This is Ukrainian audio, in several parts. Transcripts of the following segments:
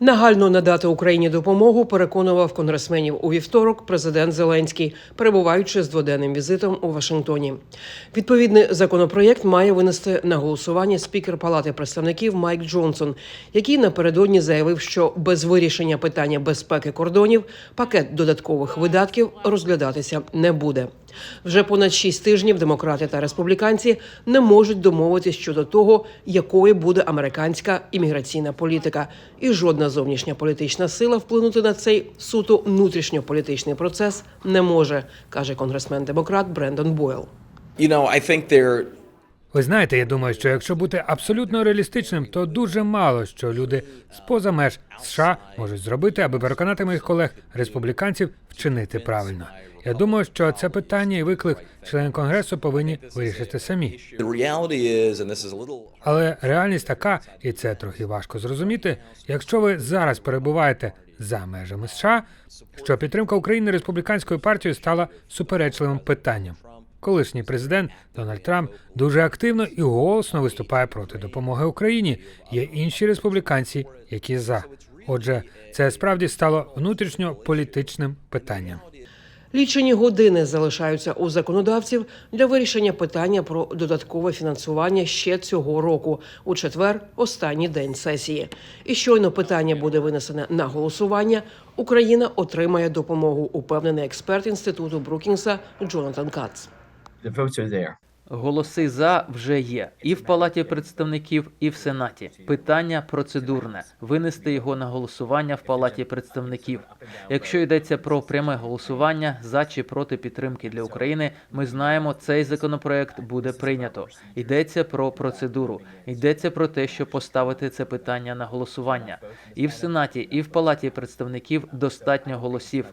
Нагально надати Україні допомогу переконував конгресменів у вівторок президент Зеленський, перебуваючи з дводенним візитом у Вашингтоні. Відповідний законопроєкт має винести на голосування спікер Палати представників Майк Джонсон, який напередодні заявив, що без вирішення питання безпеки кордонів пакет додаткових видатків розглядатися не буде. Вже понад шість тижнів демократи та республіканці не можуть домовитись щодо того, якою буде американська імміграційна політика, і жодна зовнішня політична сила вплинути на цей суто внутрішньополітичний процес не може, каже конгресмен-демократ Брендон Бойл. You know, I think there Ви знаєте, я думаю, що якщо бути абсолютно реалістичним, то дуже мало що люди з-поза меж США можуть зробити, аби переконати моїх колег республіканців вчинити правильно. Я думаю, що це питання і виклик члени конгресу повинні вирішити самі. Але реальність така, і це трохи важко зрозуміти. Якщо ви зараз перебуваєте за межами США, що підтримка України республіканською партією стала суперечливим питанням. Колишній президент Дональд Трамп дуже активно і голосно виступає проти допомоги Україні. Є інші республіканці, які за. Отже, це справді стало внутрішньополітичним питанням. Лічені години залишаються у законодавців для вирішення питання про додаткове фінансування ще цього року. У четвер останній день сесії. І щойно питання буде винесене на голосування. Україна отримає допомогу. Упевнений експерт інституту Брукінгса Джонатан Кац. The votes are there. Голоси за вже є і в палаті представників, і в сенаті. Питання процедурне винести його на голосування в палаті представників. Якщо йдеться про пряме голосування за чи проти підтримки для України, ми знаємо, цей законопроект буде прийнято. Йдеться про процедуру, йдеться про те, щоб поставити це питання на голосування. І в сенаті, і в палаті представників достатньо голосів.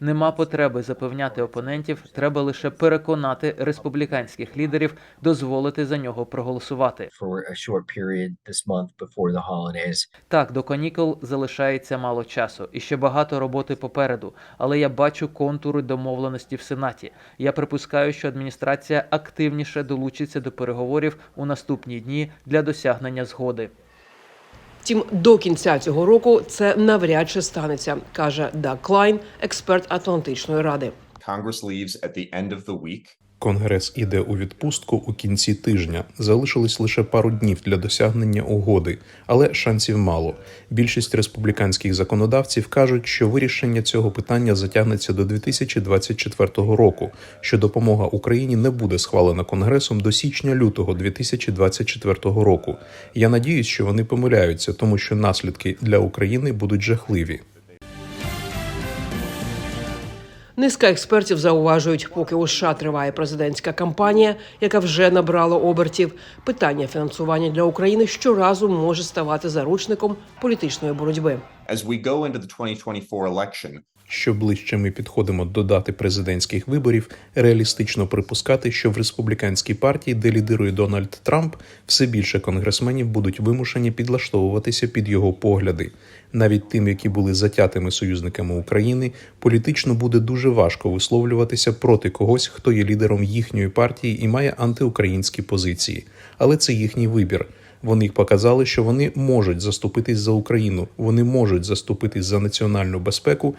Нема потреби запевняти опонентів, треба лише переконати республіканських лідерів дозволити за нього проголосувати. Так, до канікул залишається мало часу і ще багато роботи попереду, але я бачу контури домовленості в Сенаті. Я припускаю, що адміністрація активніше долучиться до переговорів у наступні дні для досягнення згоди. Втім, до кінця цього року це навряд чи станеться, каже Даг Клайн, експерт Атлантичної ради. Congress leaves at the end of the week. Конгрес іде у відпустку у кінці тижня. Залишилось лише пару днів для досягнення угоди, але шансів мало. Більшість республіканських законодавців кажуть, що вирішення цього питання затягнеться до 2024 року, що допомога Україні не буде схвалена Конгресом до січня-лютого 2024 року. Я надіюсь, що вони помиляються, тому що наслідки для України будуть жахливі. Низка експертів зауважують, поки у США триває президентська кампанія, яка вже набрала обертів. Питання фінансування для України щоразу може ставати заручником політичної боротьби. As we go into the 2024 election, Що ближче ми підходимо до дати президентських виборів, реалістично припускати, що в республіканській партії, де лідирує Дональд Трамп, все більше конгресменів будуть вимушені підлаштовуватися під його погляди. Навіть тим, які були затятими союзниками України, політично буде дуже важко висловлюватися проти когось, хто є лідером їхньої партії і має антиукраїнські позиції. Але це їхній вибір. Вони показали, що вони можуть заступитись за Україну, вони можуть заступитись за національну безпеку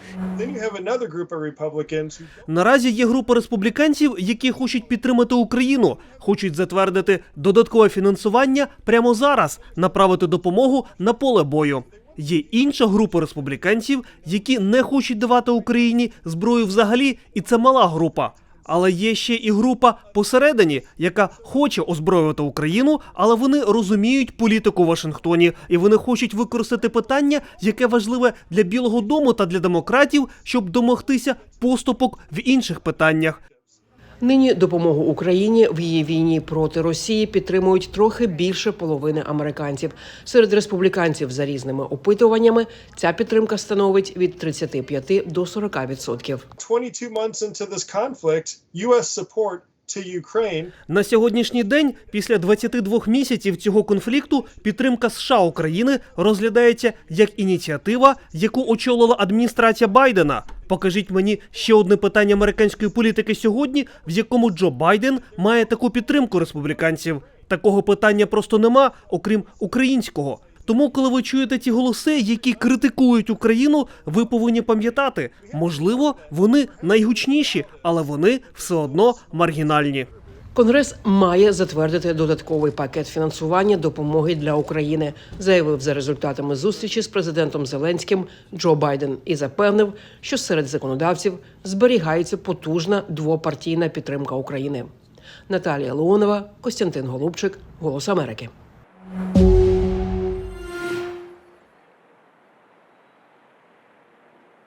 Наразі є група республіканців, які хочуть підтримати Україну, хочуть затвердити додаткове фінансування прямо зараз, направити допомогу на поле бою. Є інша група республіканців, які не хочуть давати Україні зброю взагалі, і це мала група. Але є ще і група посередині, яка хоче озброювати Україну, але вони розуміють політику в Вашингтоні, і вони хочуть використати питання, яке важливе для Білого Дому та для демократів, щоб домогтися поступок в інших питаннях. Нині допомогу Україні в її війні проти Росії підтримують трохи більше половини американців. Серед республіканців за різними опитуваннями ця підтримка становить від 35 до 40 відсотків. 22 months into conflict, U.S. support На сьогоднішній день, після 22 місяців цього конфлікту, підтримка США України розглядається як ініціатива, яку очолила адміністрація Байдена. Покажіть мені ще одне питання американської політики сьогодні, в якому Джо Байден має таку підтримку республіканців. Такого питання просто нема, окрім українського. Тому, коли ви чуєте ті голоси, які критикують Україну, ви повинні пам'ятати, можливо, вони найгучніші, але вони все одно маргінальні. Конгрес має затвердити додатковий пакет фінансування допомоги для України, заявив за результатами зустрічі з президентом Зеленським Джо Байден і запевнив, що серед законодавців зберігається потужна двопартійна підтримка України. Наталія Леонова, Костянтин Голубчик, Голос Америки.